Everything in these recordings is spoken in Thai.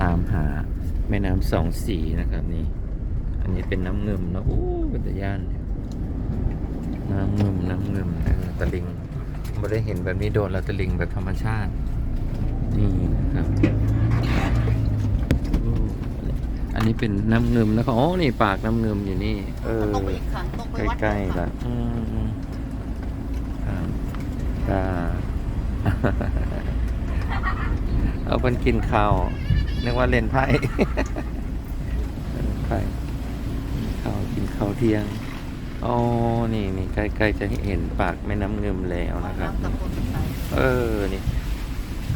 ตามหาแม่น้ำสองสีนะครับนี่ อันนี้เป็นน้ำเงิมนะโอ้เป็นตะย่านเนี่ยน้ำเงิมน้ำเงิมนะตะลิงไม่ได้เห็นแบบนี้โดนแล้วตะลิงแบบธรรมชาติ นี่นะครับโอ้อันนี้เป็นน้ำเงิมนะครับอ๋อนี่ปากน้ำเงิมอยู่นี่ เออตรงไปอีกค่ะตรงไปวัดใกล้ๆละอืมครับอ่าเอาคนกินข้าว นึกว่าเล่นไพ่เล่นไพ่กินข้าวกินข้าวเที่ยงอ๋อนี่นี่ใกล้ๆจะเห็นปากแม่น้ำเงิมแล้วนะครับน้ำตะกนไปเออ นี่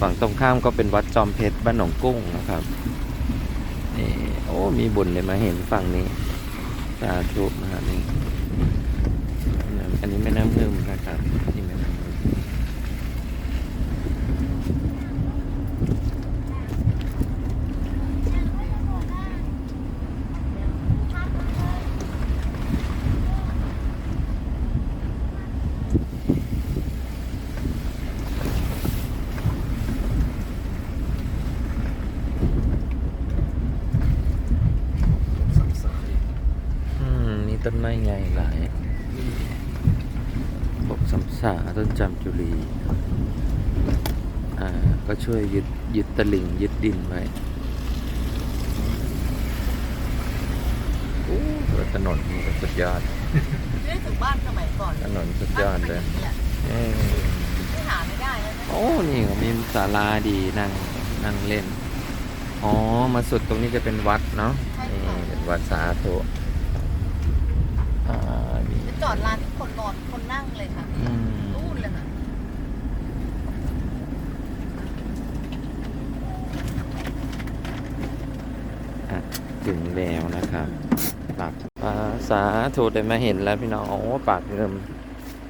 ฝั่งตรงข้ามก็เป็นวัดจอมเพชรบ้านหนองกุ้งนะครับนี่โอ้ มีบุญเลยมาเห็นฝั่งนี้ สาธุนะครับนี่อันนี้แม่น้ำเงิมนะครับนี่แม่น้ำเงิมอืมนี่ต้นไม้ใหญ่หลายบกสัมสาต้นจำจุลีอ่าก็ช่วยยึดยึดตะลิ่งยึดดินไว้โอ้ถนนนี่ก็สุดยอดไม่ได้ถึงบ้านสมัยก่อนถนนสุดยอดเลยบ้านเออไม่หาไม่ได้แล้วนะโอ้นี่ก็มีศาลาดีนั่งนั่งเล่น อ๋อ มาสุดตรงนี้จะเป็นวัดเนาะนี่เป็นวัดสาธุอ่านี่ จะจอดร้านที่คนนอนคนนั่งเลยค่ะอืมนู่นเลยค่ะอะถึงแล้วนะครับปากอ่าสาธุได้มาเห็นแล้วพี่น้องโอ้ปากเงิม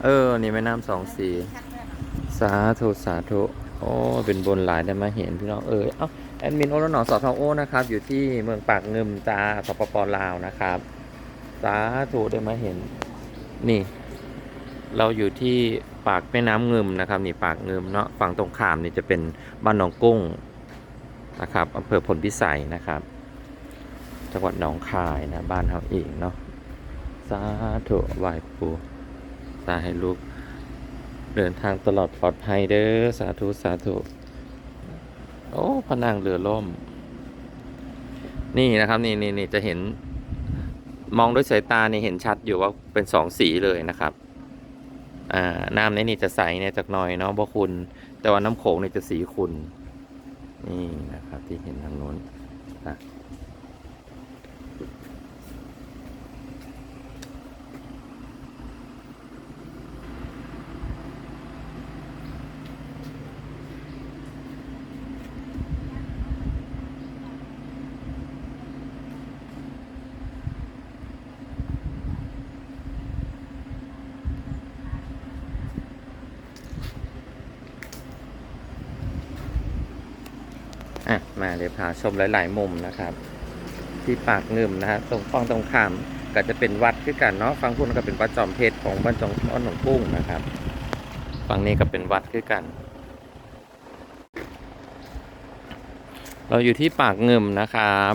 เออ นี่แม่น้ำสองสี ชัดด้วยนะสาธุสาธุโอ้เป็นบนหลายได้มาเห็นพี่น้องเออเอ้าแอดมินโอรหนอสอทอโอนะครับ อยู่ที่เมืองปากเงิมจาสปปลาวนะครับ สาธุได้มาเห็น นี่ เราอยู่ที่ปากแม่น้ำเงิมนะครับ นี่ปากเงิมเนาะฝั่งตรงข้ามนี่จะเป็นบ้านหนองกุ้งนะครับอำเภอพลพิสัยนะครับ จังหวัดหนองคายนะบ้านเราเองเนาะสาธุไหวปูสาให้ลูกเดินทางตลอดปลอดภัยเด้อสาธุสาธุโอ้พนางเรือล่ม นี่นะครับ นี่นี่นี่จะเห็น มองด้วยสายตาเนี่ยเห็นชัดอยู่ว่าเป็นสองสีเลยนะครับ อ่าน้ำในนี่จะใสเนี่ยจากหน่อยเนาะบ่คุณ แต่ว่าน้ำโขงนี่จะสีขุนนี่นะครับที่เห็นทางโน้นนะ อะมาเดี๋ยวพาชมหลาย ๆ มุมนะครับ ที่ปากเงิมนะฮะตรงฝั่งตรงข้ามก็จะเป็นวัดคือกันเนาะฝั่งพุ่นก็เป็นวัดจอมเพชรของบ้านจอมอ้อนหนองกุ้งนะครับฝั่งนี้ก็เป็นวัดคือกัน เราอยู่ที่ปากเงิมนะครับ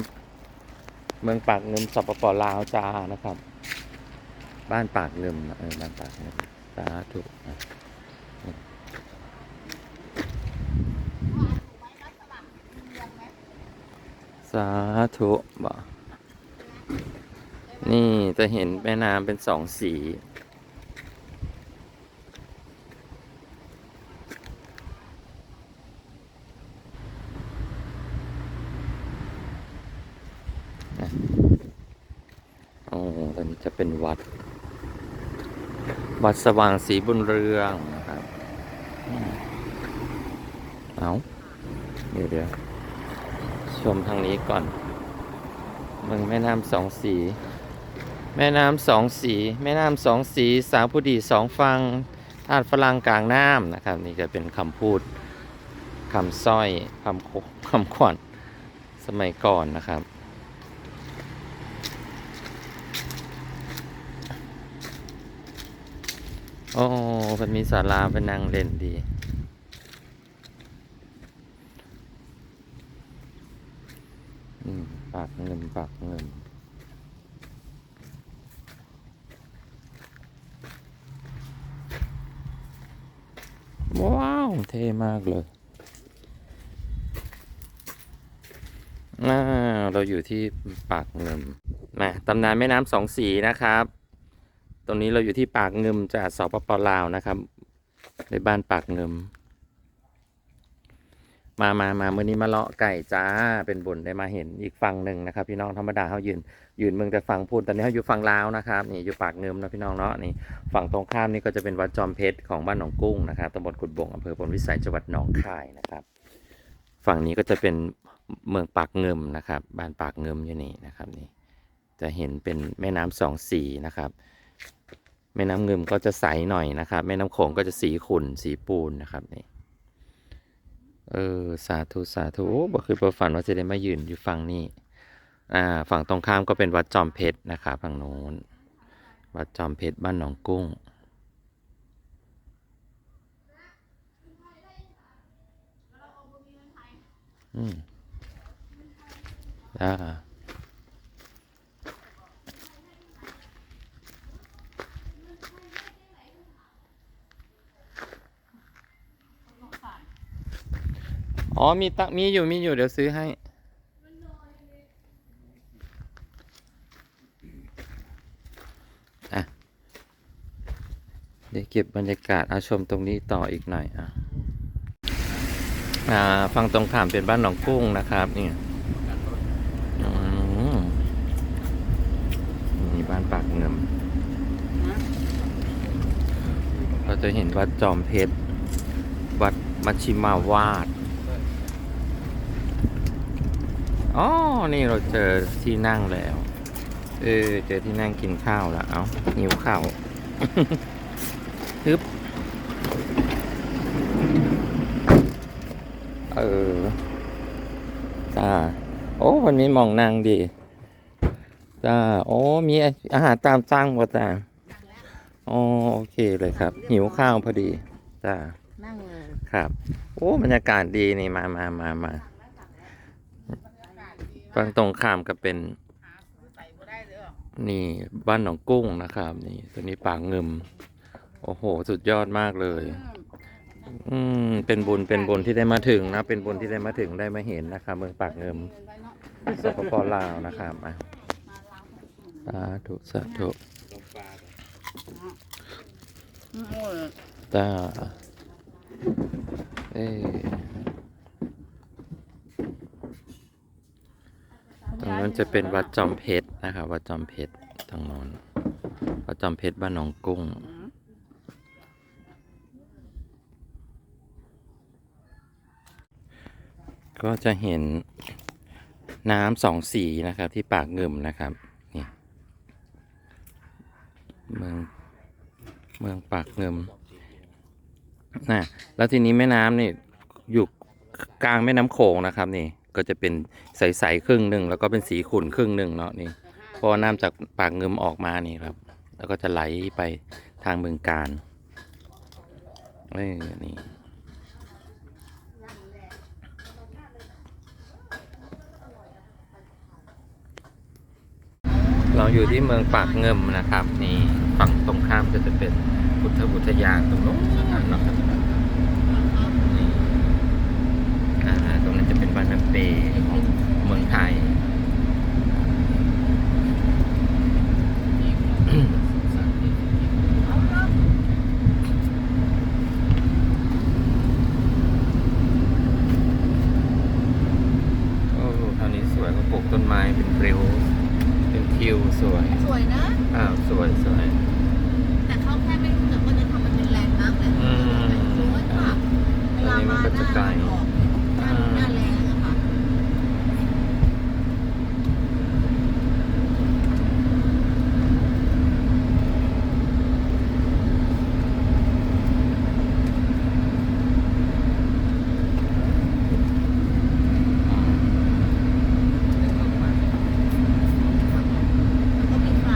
เมืองปากเงิมสปปลาวจ้านะครับ บ้านปากเงิมเออบ้านปากเงิมสาธุนะ สาธุบ่นี่จะเห็นแม่น้ำเป็นสองสี โอ๋อตอนนี้จะเป็นวัด วัดสว่างสีบุญเรืองนะครับ เอาเดี๋ยวเดี๋ยว ชมทางนี้ก่อนเมืองแม่น้ำสองสี แม่น้ำสองสี แม่น้ำสองสี สาวผู้ดีสองฟังธาตุฝรั่งกลางน้ำนะครับ นี่จะเป็นคำพูดคำสร้อยคำคคำขวัญสมัยก่อนนะครับ โอ้มันมีศาลาเป็นนางเล่นดี อืมปากเงิมปากเงิมว้าว เท่มากเลยอ่าเราอยู่ที่ปากเงิมมาตำนานแม่น้ำสองสีนะครับ ตรงนี้เราอยู่ที่ปากเงิมจากสปปลาวนะครับ ในบ้านปากเงิม มามามาเมื่อนี้มาเลาะไก่จ้า เป็นบุญได้มาเห็นอีกฝั่งหนึ่งนะครับ พี่น้องธรรมดาเขายืน ยืนเมืองแต่ฝั่งพูดตอนนี้เขาอยู่ฝั่งลาวนะครับ นี่อยู่ปากเงิมนะพี่น้องเนาะ นี่ฝั่งตรงข้ามนี่ก็จะเป็นวัดจอมเพชรของบ้านหนองกุ้งนะครับตำบลกุดบงอำเภอพลวิสัยจังหวัดหนองคายนะครับ ฝั่งนี้ก็จะเป็นเมืองปากเงิมนะครับ บ้านปากเงิมอยู่นี่นะครับนี่ จะเห็นเป็นแม่น้ำสองสีนะครับ แม่น้ำเงิมก็จะใสหน่อยนะครับ แม่น้ำโขงก็จะสีขุ่นสีปูนนะครับนี่ เออ สาธุ สาธุ โอ้บ่คือประฝันว่าจะได้มายืนอยู่ฝั่งนี้ อ่า ฝั่งตรงข้ามก็เป็นวัดจอมเพชรนะครับฝั่งโน้น วัดจอมเพชรบ้านหนองกุ้ง อืมอ่า อ๋อมีตักมีอยู่มีอยู่เดี๋ยวซื้อให้ อะ เดี๋ยวเก็บบรรยากาศอาชมตรงนี้ต่ออีกหน่อยอะอ่าฝั่งตรงข้ามเป็นบ้านหนองกุ้งนะครับนี่มนี่บ้านปากเงิมเราจะเห็นวัดจอมเพชร วัดมัชชิมาวาด อ๋อ นี่เราเจอที่นั่งแล้ว เออ เจอที่นั่งกินข้าวแล้ว เอาหิวข้าวฮึบเออจ้าโอ้ วันนี้มองนางดีจ้าโอ้ มีอาหารตามสั่งว่ะจ้าอ๋อ โอเคเลยครับ หิวข้าวพอดีจ้านั่งเลยครับ โอ้ บรรยากาศดีนี่ มามามามา ฝั่งตรงข้ามก็เป็น นี่บ้านหนองกุ้งนะครับ นี่ตัวนี้ปางเงิม โอ้โห สุดยอดมากเลย อืมเป็นบุญเป็นบุญที่ได้มาถึงนะ เป็นบุญที่ได้มาถึงได้มาเห็นนะครับ เมืองปากเงิมสปปลาวนะครับอะสาธุสาธุจ้าเอ้ันจะเป็นวัดจอมเพชรนะครับวัดจอมเพชรทางโน้นวัดจอมเพชรบ้านหนองกุ้ง ก็จะเห็นน้ำสองสีนะครับ ที่ปากเงิมนะครับนี่เมืองเมืองปากเงิมนะแล้วทีนี้แม่น้ำนี่อยู่กลางแม่น้ำโขงนะครับนี่ ก็จะเป็นใสๆครึ่งหนึ่งแล้วก็เป็นสีขุ่นครึ่งหนึ่งเนาะนี่พราะว่าน้ำจากปากเงิมออกมานี่ครับ แล้วก็จะไหลไปทางเมืองการเอ้นี่เราอยู่ที่เมืองปากเงิมนะครับ นี่ฝั่งตรงข้ามก็จะเป็นพุทธอุทยานตรงนู้นนะครับเนาะนี่อ่า วันาเตย์ของเมืองไทย โอ้ทางนี้สวยเขาปลูกต้นไม้เป็นริ้วเป็นทิวสวย สวยนะ อ้าวสวยสวย แต่เขาแค่ไม่รู้จักว่าจะทำมันเป็นแลนด์มาร์กแต่ อืม สวยมากเวลามาหน้า อันนี้มันก็จะไกล ออกหน้าหน้าแรงอะค่ะ แล้วก็มีไฟ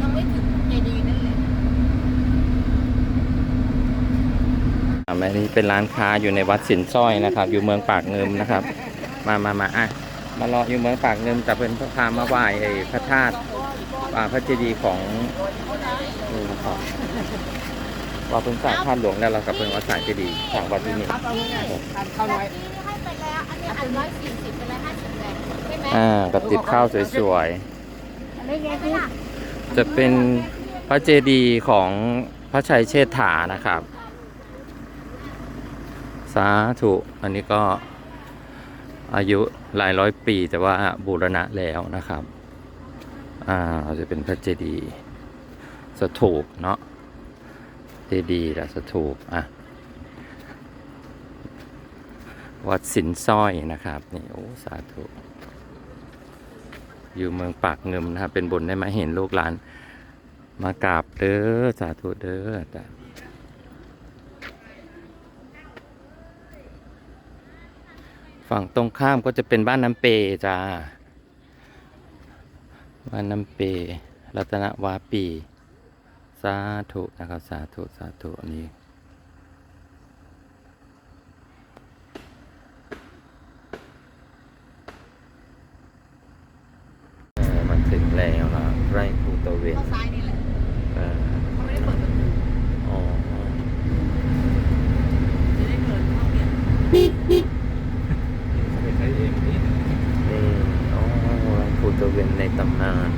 ยังไม่ถึงเจดีย์นั่นเลย อ่าอันนี้ เป็นร้านค้าอยู่ในวัดสินสร้อยนะครับ อยู่เมืองปากเงิมนะครับ มามามาอะมารออยู่เมืองปากเงิมแต่เพิ่นพามาไหว้ไอ้พระธาตุอ่าพระเจดีย์ของนี่นะครับว่าเพิ่นสร้างธาตุหลวงแล้วเรากับเพิ่นว่าสร้างเจดีย์สร้างวัดที่นี่แบบนี้ให้ไปแล้วอันนี้อันร้อยสี่สิบไปแล้วห้าสิบแรงใช่ไหมอ่ากับติบข้าวสวยอะไรเงี้ยล่ะๆจะเป็นพระเจดีย์ของพระชัยเชษฐานะครับ สาธุ อันนี้ก็อายุหลายร้อยปีแต่ว่าบูรณะแล้วนะครับ อ่าจะเป็นพระเจดีย์สถูปเนาะ เจดีย์ละสถูปอะ วัดสินสร้อยนะครับ นี่โอ้สาธุ อยู่เมืองปากเงิมนะครับ เป็นบุญได้มาเห็นลูกหลาน มากราบเด้อสาธุเด้อจ้ะ ฝั่งตรงข้ามก็จะเป็นบ้านน้ำเปจ้า บ้านน้ำเป รัตนวาปี สาธุนะครับ สาธุ สาธุอันนี้ เออมันถึงแล้วนะไร่ภูตะเวน เข้าซ้ายนี่แหละ เออ เขาไม่ได้เปิดประตู อ๋อ จะได้เดินเข้าเนี่ย นี่อ๋อไร่ภูตะเวนในตำนาน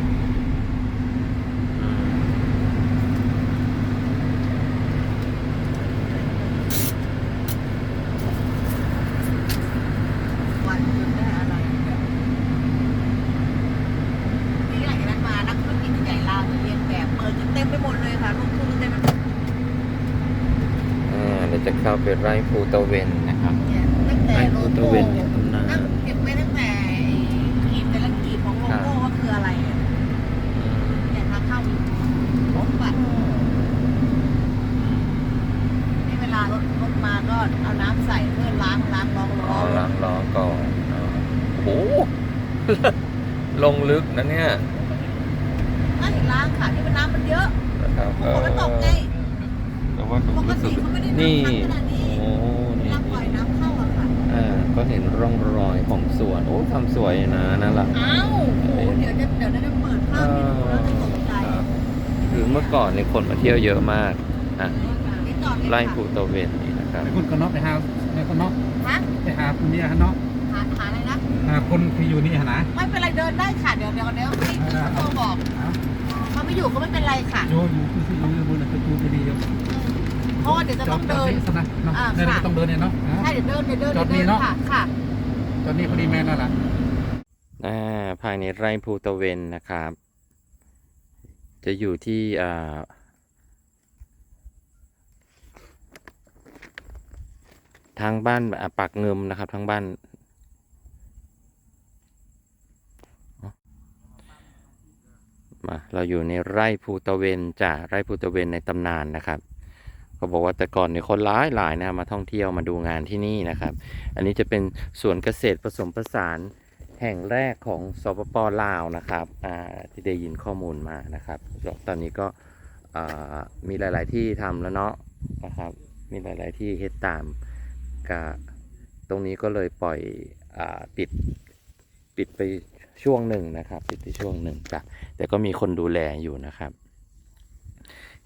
อืม วันจนได้อะไรแบบนี่หลังจากนั้นมานักธุรกิจใหญ่ลาวจะเรียนแบบเปิดจนเต็มไปหมดเลยค่ะลงทุนเต็มไปหมด อ่าเดี๋ยว จะเข้าไปไร่ภูตะเวนนะครับ เนี่ยตั้งแต่ไร่โลภูตะโก้เวนในตำนานนั่งเก็บไว้ตั้งแต่กีบแต่ละกีบของโลโก้ว่าคืออะไรอะอืมเนี่ยทางเข้าผมบัตรนี่เวลารถรถมาก็เอาน้ำใส่เพื่อล้างล้างรองล้อ๋ออล้างล้อก่อนอ๋อโอ้โห ลงลึกนะเนี่ยไม่ล้างค่ะที่มันน้ำมันเยอะนะครับฝนมันตกไงแต่ว่าปกรู้สึติกเขาไม่ได้ นี่น้ำขนาดนี้โอ้นี่น้ำปล่อยน้ำเข้าอะค่ะอ่าก็เห็นร่องรอยของสวนโอ้ทำสวยนะนั่นแหละอ้าวโอ้โหเดี๋ยวจะเดี๋ยวจะเปิดภาพให้ดูแล้วจะตกใจครับคือเมื่อก่อนเนี่ยคนมาเที่ยวเยอะมากอะนี่จอดเลยไล่ค่ะภูตะเวนนี่นะครับไปคุณก็เนาะไปหาไปคนเนาะฮะไปหาคุณเนี่ยเนาะหาหาอะไรนะหาคนที่อยู่นี่หนะไม่เป็นไรเดินได้ค่ะเดี๋ยวเดี๋ยวเดี๋ยวพี่พี่เขาโทรบอกเขาไม่อยู่ก็ไม่เป็นไรค่ะโยอยู่คือคืออยู่บนประตูพอดีเดียวเพ ราะว่าเดี๋ยวจะต้องเดินสนะเนาะอ่าเดินค่ะก็ต้องเดินเนี่ยเนาะใช่เดี๋ยวเดินเดี๋ยวเดินจอเดี๋ยวเดินดนี่เนอะค่ะค่ะตอนนี้พอดีแม่นั่นแหละอ่าภายในไร่ภูตะเวนนะครับ จะอยู่ที่อ่าทางบ้านอ่าปากเงิมนะครับทางบ้าน มาเราอยู่ในไร่ภูตะเวนจ้ะไร่ภูตะเวนในตำนานนะครับ เขาบอกว่าแต่ก่อนเนี่ยคนร้ายหลายนะมาท่องเที่ยวมาดูงานที่นี่นะครับ อันนี้จะเป็นสวนเกษตรผสมผสานแห่งแรกของสปปลาวนะครับที่ได้ยินข้อมูลมานะครับ ตอนนี้ก็มีหลาย ๆ ที่ทำแล้วเนาะนะครับ มีหลาย ๆ ที่เฮ็ดตามกตรงนี้ก็เลยปล่อยอปิดปิดไปช่วงหนึ่งนะครับ ปิดไปช่วงหนึ่งจ้ะแต่ก็มีคนดูแลอยู่นะครับ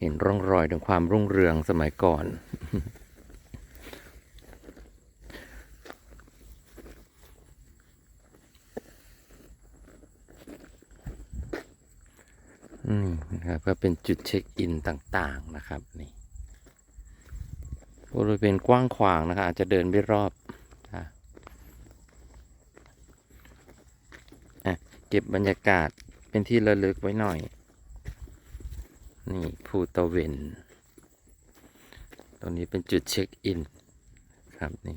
เห็นร่องรอยถึงความรุ่งเรืองสมัยก่อนอืมนะครับก็เป็นจุดเช็คอินต่างๆนะครับนี่บริเวณกว้างขวางนะครับอาจจะเดินไม่รอบอะเก็บบรรยากาศเป็นที่ระลึกไว้หน่อย นี่ภูตะเวนตรงนี้เป็นจุดเช็คอิน ครับนี่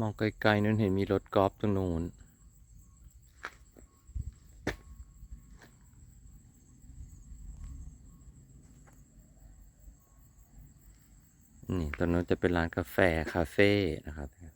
มองไกลๆนั้นเห็นมีรถกอล์ฟตรงนู้นนี่ตรงนู้นจะเป็นร้านกาแฟ คาเฟ่นะครับ